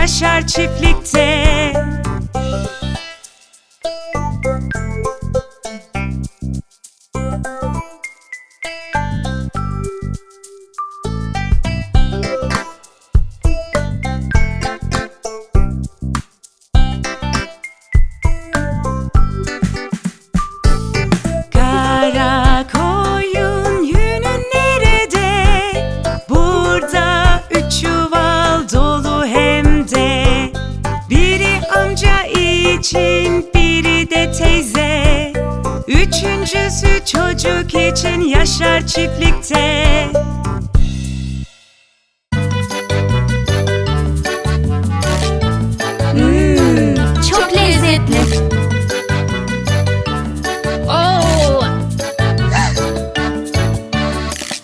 yaşar çiftlikte Üçüncüsü çocuk için yaşar çiftlikte. Hmm, çok lezzetli. Oo,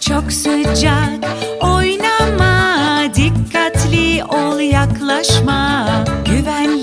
Çok sıcak oynama dikkatli ol yaklaşma. Güvenli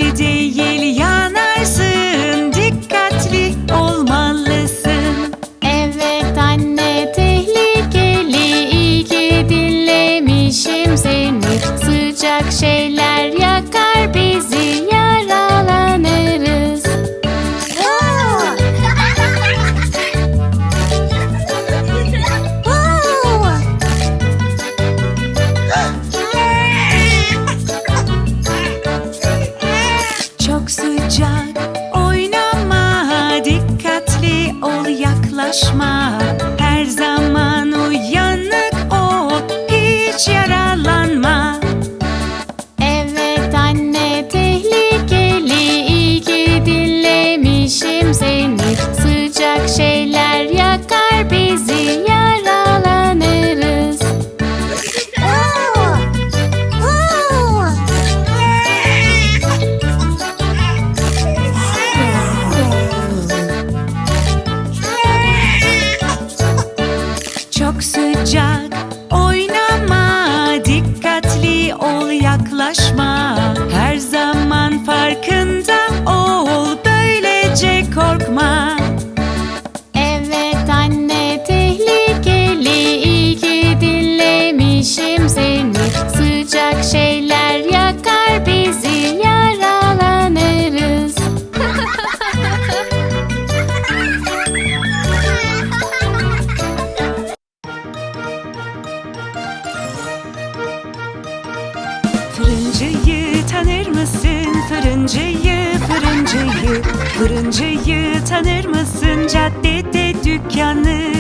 Fırıncıyı, fırıncıyı Fırıncıyı tanır mısın? Caddede dükkanı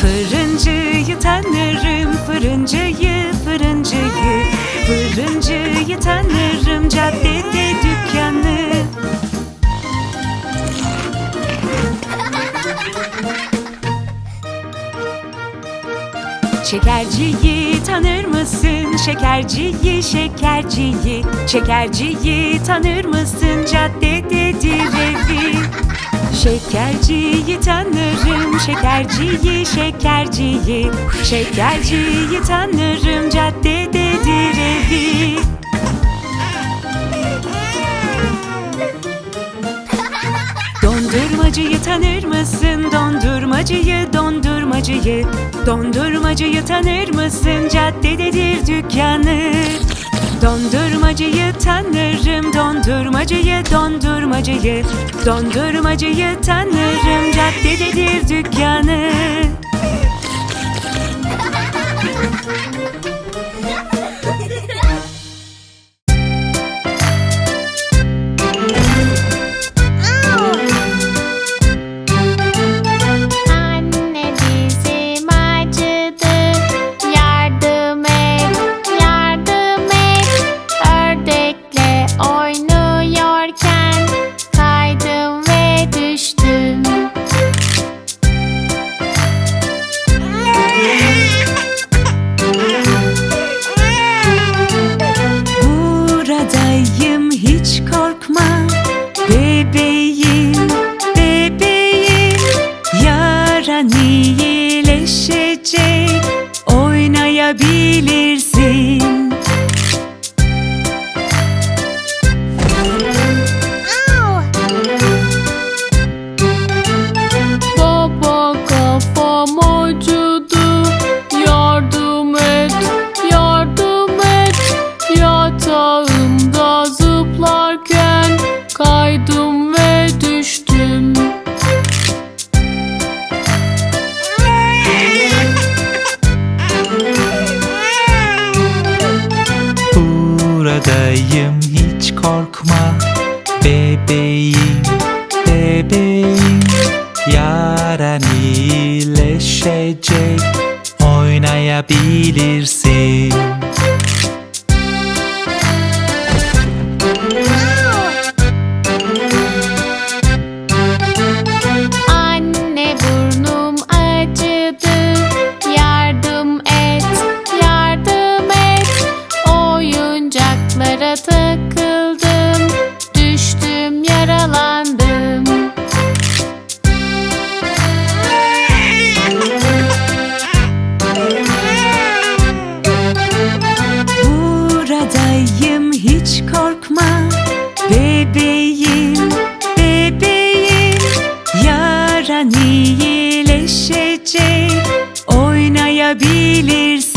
Fırıncıyı tanırım Fırıncıyı, Şekerciyi tanır mısın? Şekerciyi, şekerciyi Şekerciyi tanır mısın? Caddededir evi Şekerciyi tanırım, şekerciyi, şekerciyi Şekerciyi tanırım, caddededir evi Dondurmacıyı tanır mısın? Dondurmacıyı, dondurmacıyı Dondurmacıyı tanır mısın? Caddededir dükkanı Dondurmacıyı tanırım Dondurmacıyı, dondurmacıyı Dondurmacıyı tanırım Caddededir dükkanı bilirsin. yapma Bebeğim, bebeğim. Yarın iyileşecek Oynayabilirsin. Yaran iyileşecek Oynayabilirsin